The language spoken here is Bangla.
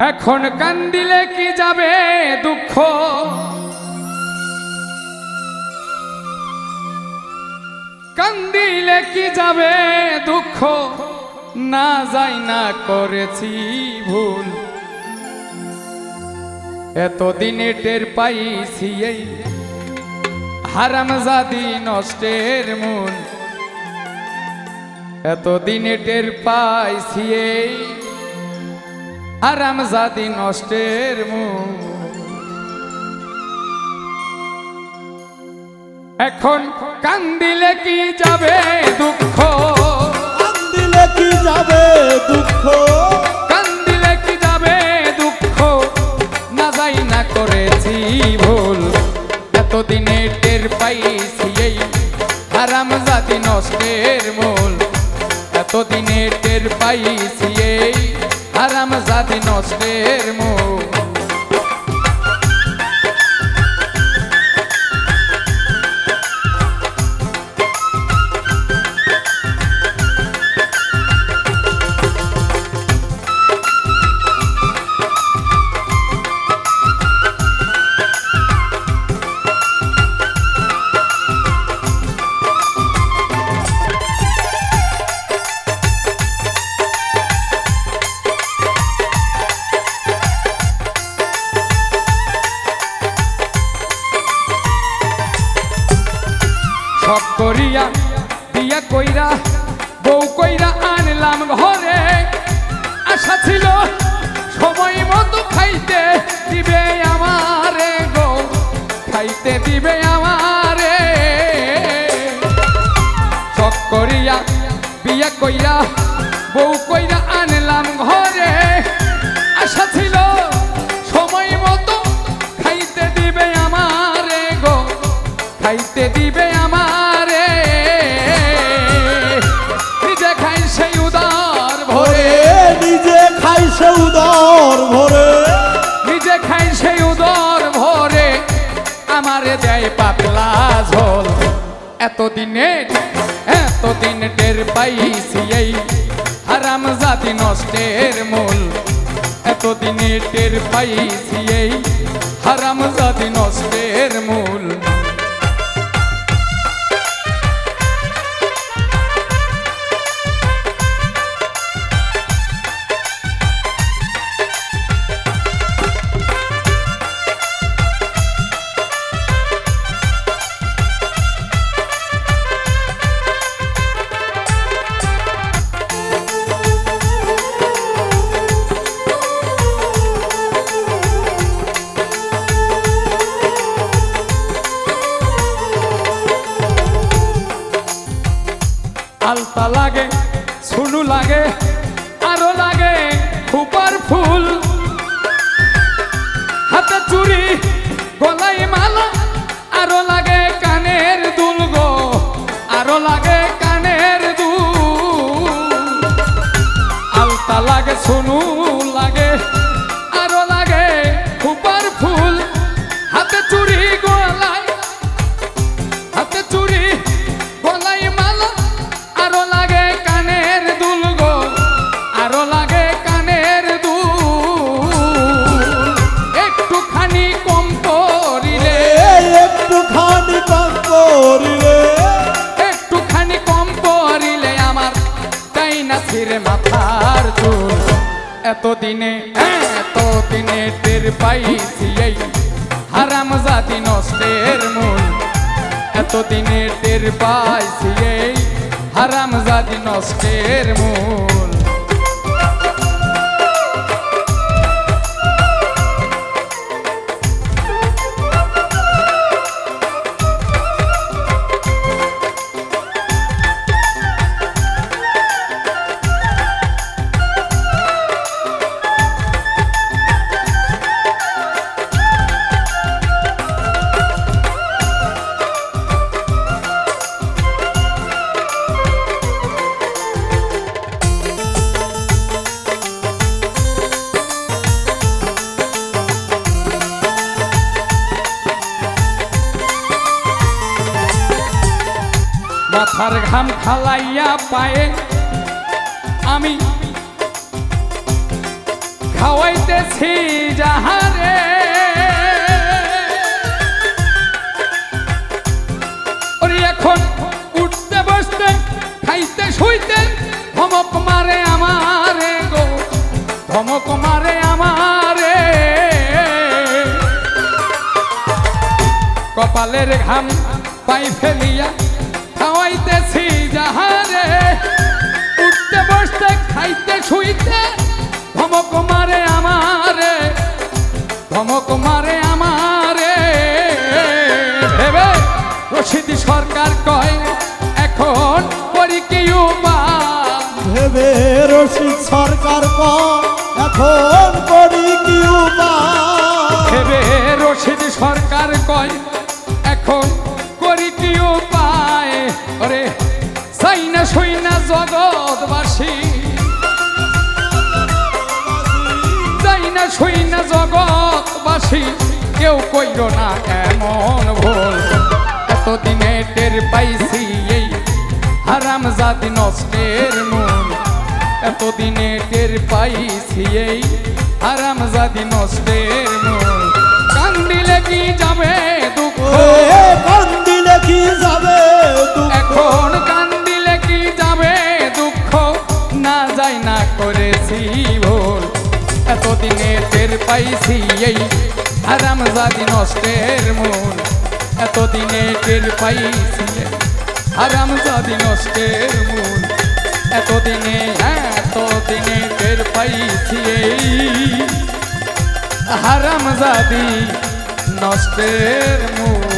এখন কান্দিলে কি যাবে দুঃখ? কান্দিলে কি যাবে দুঃখ? না যাই না করেছি ভুল। এতদিনে টের পাইছি এই হারামজাদি নষ্টের মূল। এতদিনে টের পাইছি এই হারামজাদি নষ্টের মূল এখন কান্দিলে কি যাবে দুঃখ? দিলে কি যাবে দুঃখ? কান্দিলে কি যাবে দুঃখ? না যাই না করেছি ভুল। এতদিনে টের পাইছি এই হারাম জাতি নষ্টের মূল। এতদিনে টের পাইছি এই হারাম জাতি নষ্টের মূল বউ কইরা আনলাম ঘরে। আশা ছিল সময় মতো খাইতে দিবে আমারে গো। খাইতে দিবে আমারে। সব করিয়া বিয়া কইরা বউ কইরা আনলাম ঘরে। আশা ছিল সময় মতো খাইতে দিবে আমারে গো। খাইতে দিবে আমারে। উদর ভরে। নিজে খাই সেই উদর ভরে। আমারে দেয় পাতলা ঝোল। এতদিনে, এতদিন টের পাইছি এই হারাম জাতি নষ্টের মূল। এতদিনে টের পাইছি এই হারাম জাতি নষ্টের মূল। লাগে আরও লাগে খুপার ফুল। হাতে চুরি এতদিনে এতদিনে টের পাইছি এই হারাম জাতি নষ্টের মূল। এতদিনে টের পাইছি এই হারাম জাতি নষ্টের মূল। মাথার ঘাম খালাইয়া পায়ে আমি খাওয়াইতেছি যাহারে। এখন উঠতে বসতে, খাইতে শুইতে ধমক মারে আমারে গো, ধমক মারে আমারে। কপালের ঘাম পাই ফেলিয়া রশিদ সরকার কয় এখন করি কি ভেবে রশিদ সরকার ক এখন করি কি ভেবে রশিদ সরকার কয় এখন করি কি উপায়? ওরে চাই না সই জগৎবাসী। যাই না সই না জগৎবাসী। কেউ কইর না এমন ভুল। এতদিনে টের পাইছি এই হারাম জাতি নষ্টের মূল এতদিনে টের পাইছি এই হারাম জাতি নষ্টের মূল কান্দিলে কি যাবে দুঃখ? এ কান্দিলে কি যাবে এখন কান্দিলে কি যাবে দুঃখ? না যাই না করেছি ভুল। এতদিনে টের পাইছি এই আরাম জাতি নষ্টের মূল এতদিনে টের পাইছিলে আরাম জাতি নষ্টের মূল। এতদিনে এতদিনে টের পাইছি হারাম যাবি নষ্টের মূল।